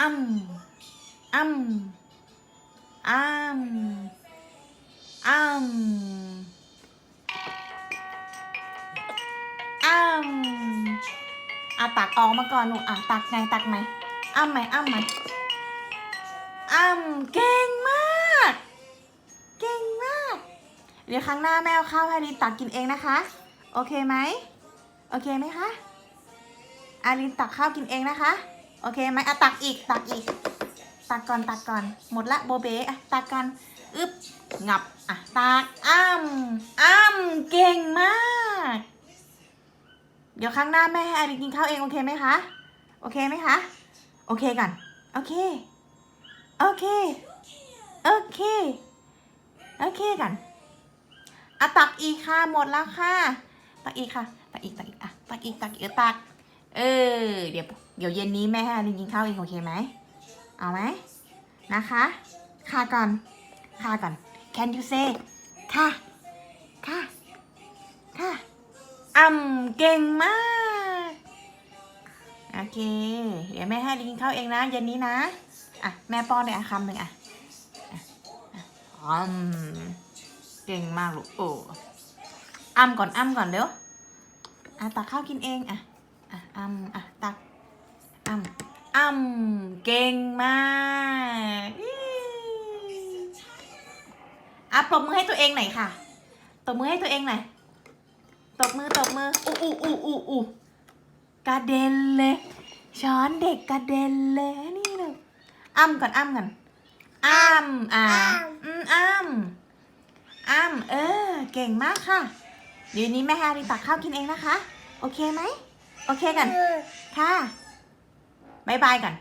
อ้ำอ้ำอ้ำอ้ำอ้ำอะตักออกมาก่อนหนูอะตักไงตักไหมอ้ำไหมอ้ำไหมอ้ำเก่งมาก เก่งมาก เดี๋ยวครั้งหน้าแม่เอาข้าวให้ลินตักกินเองนะคะ โอเคไหม โอเคไหมคะอาลินตักข้าวกินเองนะคะ โอเคไหมอะตักอีกตักอีก ตักก่อนตักก่อน หมดละโบเบอะตักกันอึบงับอะตักอ้ำอ้ำเก่งมาก เดี๋ยวครั้งหน้าแม่ให้อาลินกินข้าวเองโอเคไหมคะโอเคไหมคะโอเคกันโอเคโอเคโอเคโอเคกันอะตักอีกค่ะหมดแล้วค่ะ ตักอีกค่ะ ตักอีกตักอีกอะตักอีกตักอีกตัก เออเดี๋ยว เดี๋ยวเย็นนี้แม่ให้อาลินกินข้าวเองโอเคไหมเอาไหมนะคะค่ะก่อนค่ะก่อน can you say ค่ะ ค่ะ ค่ะอ่ำเก่งมาก โอเค เดี๋ยวแม่ให้ลินกินข้าวเองนะ เย็นนี้นะ อะ แม่ป้อนเลยอะคำหนึ่งอะอะอะอืมเก่งมากลูกโอ้อ้ำก่อนอ้ำก่อนเดี๋ยวอะตักข้าวกินเอง อะ อะอ้ำอะตัก อ้ำอ้ำเก่งมากอี้อะปรบมือให้ตัวเองหน่อยค่ะตบมือให้ตัวเองหน่อยตบมือตบมืออู้อู้อู้อู้อู้กระเด็นเลย ช้อนเด็กกระเด็นเลยนี่เลยอ้ำก่อนอ้ำก่อนอ้ำอ่าอืมอ้ำอ้ำเออ เก่งมากค่ะเดี๋ยวนี้แม่ฮาริตักข้าวกินเองนะคะ โอเคไหมโอเคกันค่ะ บายบายก่อน